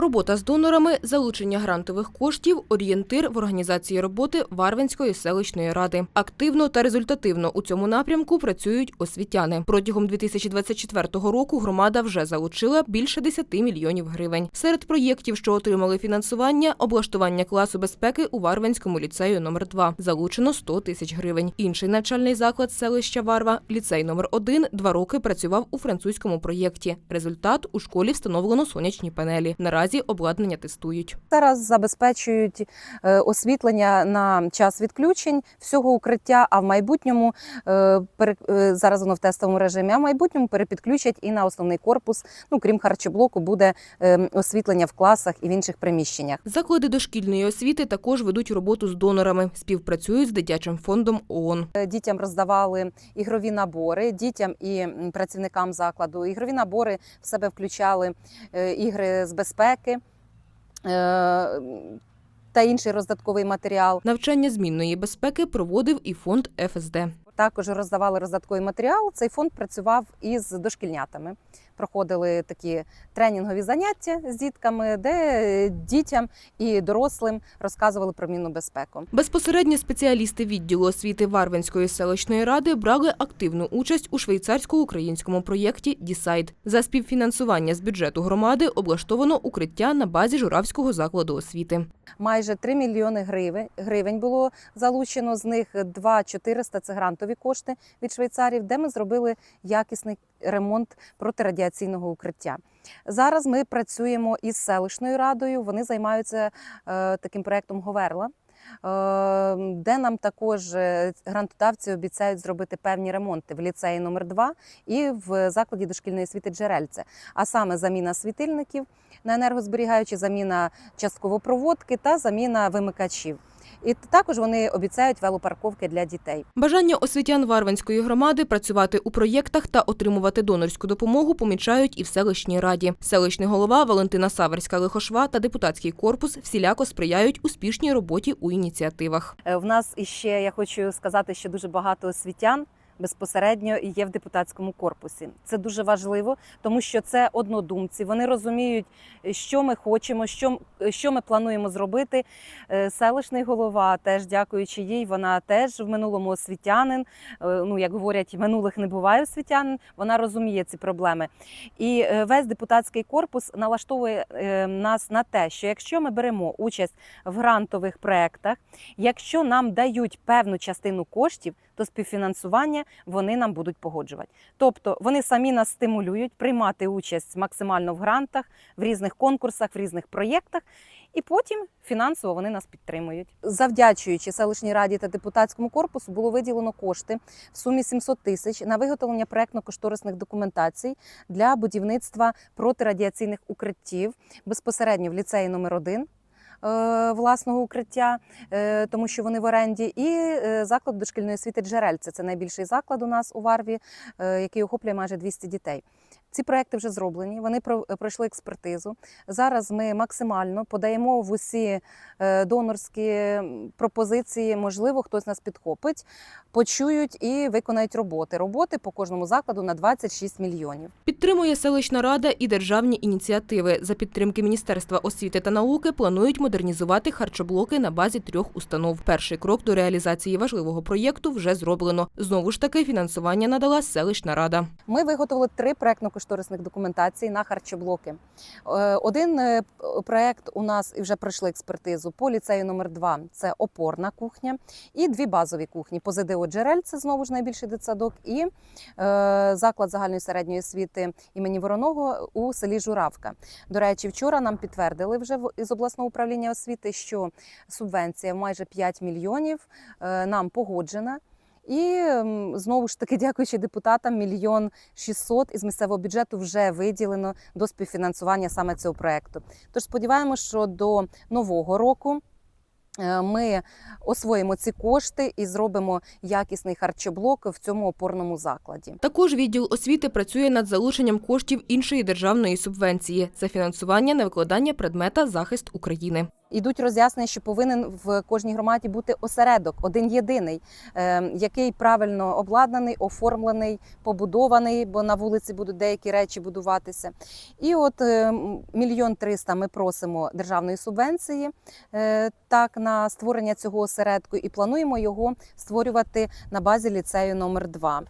Робота з донорами, залучення грантових коштів, орієнтир в організації роботи Варвинської селищної ради. Активно та результативно у цьому напрямку працюють освітяни. Протягом 2024 року громада вже залучила більше 10 мільйонів гривень. Серед проєктів, що отримали фінансування, облаштування класу безпеки у Варвинському ліцею номер 2 залучено 100 тисяч гривень. Інший навчальний заклад селища Варва, ліцей номер 1 два роки працював у французькому проєкті. Результат у школі встановлено сонячні панелі. Наразі обладнання тестують. Зараз забезпечують е, освітлення на час відключень всього укриття, а в майбутньому е, е, зараз воно в тестовому режимі, а в майбутньому перепідключать і на основний корпус. Ну крім харчоблоку, буде е, освітлення в класах і в інших приміщеннях. Заклади дошкільної освіти також ведуть роботу з донорами, співпрацюють з дитячим фондом ООН. Дітям роздавали ігрові набори, дітям і працівникам закладу. Ігрові набори в себе включали ігри з безпеки. Е, Та інший роздатковий матеріал. Навчання змінної безпеки проводив і фонд ФСД. Також роздавали роздатковий матеріал. Цей фонд працював із дошкільнятами. Проходили такі тренінгові заняття з дітками, де дітям і дорослим розказували про мінну безпеку. Безпосередньо спеціалісти відділу освіти Варвинської селищної ради брали активну участь у швейцарсько-українському проєкті «Дісайд». За співфінансування з бюджету громади облаштовано укриття на базі Журавського закладу освіти. Майже 3 мільйони гривень, гривень було залучено. З них 2 400 – це грантові кошти від швейцарів, де ми зробили якісний ремонт протирадіаційного укриття. Зараз ми працюємо із селищною радою. Вони займаються е, таким проектом Говерла. е, Де нам також е, грантодавці обіцяють зробити певні ремонти в ліцеї номер 2 і в закладі дошкільної освіти Джерельце, а саме заміна світильників на енергозберігаючі, заміна частково проводки та заміна вимикачів. І також вони обіцяють велопарковки для дітей. Бажання освітян Варванської громади працювати у проєктах та отримувати донорську допомогу помічають і в селищній раді. Селищний голова Валентина Саверська Лихошва та депутатський корпус всіляко сприяють успішній роботі у ініціативах. Е, В нас іще я хочу сказати, що дуже багато освітян. Безпосередньо є в депутатському корпусі. Це дуже важливо, тому що це однодумці. Вони розуміють, що ми хочемо, що, що ми плануємо зробити. Е, Селищний голова, теж дякуючи їй, вона теж в минулому освітянин. Е, Ну як говорять, минулих не буває освітянин. Вона розуміє ці проблеми. І е, весь депутатський корпус налаштовує е, нас на те, що якщо ми беремо участь в грантових проектах, якщо нам дають певну частину коштів, то співфінансування вони нам будуть погоджувати. Тобто вони самі нас стимулюють приймати участь максимально в грантах, в різних конкурсах, в різних проєктах, і потім фінансово вони нас підтримують. Завдячуючи селищній раді та депутатському корпусу, було виділено кошти в сумі 700 тисяч на виготовлення проектно-кошторисних документацій для будівництва протирадіаційних укриттів безпосередньо в ліцеї номер 1 власного укриття, е, тому що вони в оренді, і е, заклад дошкільної освіти Джерельце. Це найбільший заклад у нас у Варві, е, який охоплює майже 200 дітей. Ці проекти вже зроблені, вони про- пройшли експертизу. Зараз ми максимально подаємо в усі е, донорські пропозиції. Можливо, хтось нас підхопить, почують і виконають роботи. Роботи по кожному закладу на 26 мільйонів. Підтримує селищна рада і державні ініціативи. За підтримки Міністерства освіти та науки планують модернізувати харчоблоки на базі трьох установ. Перший крок до реалізації важливого проєкту вже зроблено. Знову ж таки, фінансування надала селищна рада. Ми виготовили три проектно-кошторисних документації на харчоблоки. Е, Один е, проект у нас і вже пройшли експертизу по ліцею номер 2 це опорна кухня, і дві базові кухні по ЗДО Джерель, це знову ж найбільший дитсадок, і е, заклад загальної середньої освіти імені Вороного у селі Журавка. До речі, вчора нам підтвердили вже в- обласного управління освіти, що субвенція майже 5 мільйонів нам погоджена. І знову ж таки, дякуючи депутатам, мільйон 600 із місцевого бюджету вже виділено до співфінансування саме цього проекту. Тож сподіваємося, що до нового року. е, Ми освоїмо ці кошти і зробимо якісний харчоблок в цьому опорному закладі. Також відділ освіти працює над залученням коштів іншої державної субвенції. Це фінансування на викладання предмета захист України. Ідуть роз'яснення, що повинен в кожній громаді бути осередок, один єдиний, е, який правильно обладнаний, оформлений, побудований, бо на вулиці будуть деякі речі будуватися. І от е, мільйон триста ми просимо державної субвенції е, так на створення цього осередку, і плануємо його створювати на базі ліцею номер 2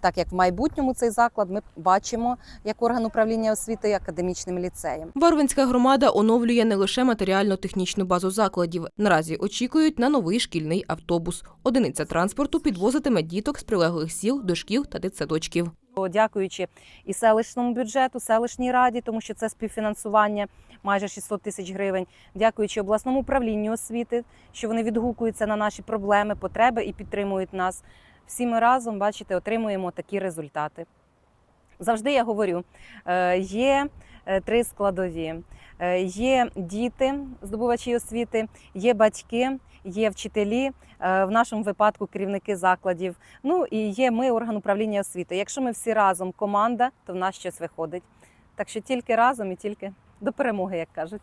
Так як в майбутньому цей заклад ми бачимо як орган управління освіти академічним ліцеєм. Варвинська громада оновлює не лише матеріально-технічну базу закладів. Наразі очікують на новий шкільний автобус. Одиниця транспорту підвозитиме діток з прилеглих сіл до шкіл та дитсадочків. Дякуючи і селищному бюджету, селищній раді, тому що це співфінансування майже 600 тисяч гривень. Дякуючи обласному управлінню освіти, що вони відгукуються на наші проблеми, потреби і підтримують нас. Всі ми разом, бачите, отримуємо такі результати. Завжди я говорю: е, є три складові: Е, є діти, здобувачі освіти, є батьки, є вчителі, е, в нашому випадку керівники закладів. Ну і є ми, орган управління освіти. Якщо ми всі разом команда, то в нас щось виходить. Так що тільки разом і тільки до перемоги, як кажуть.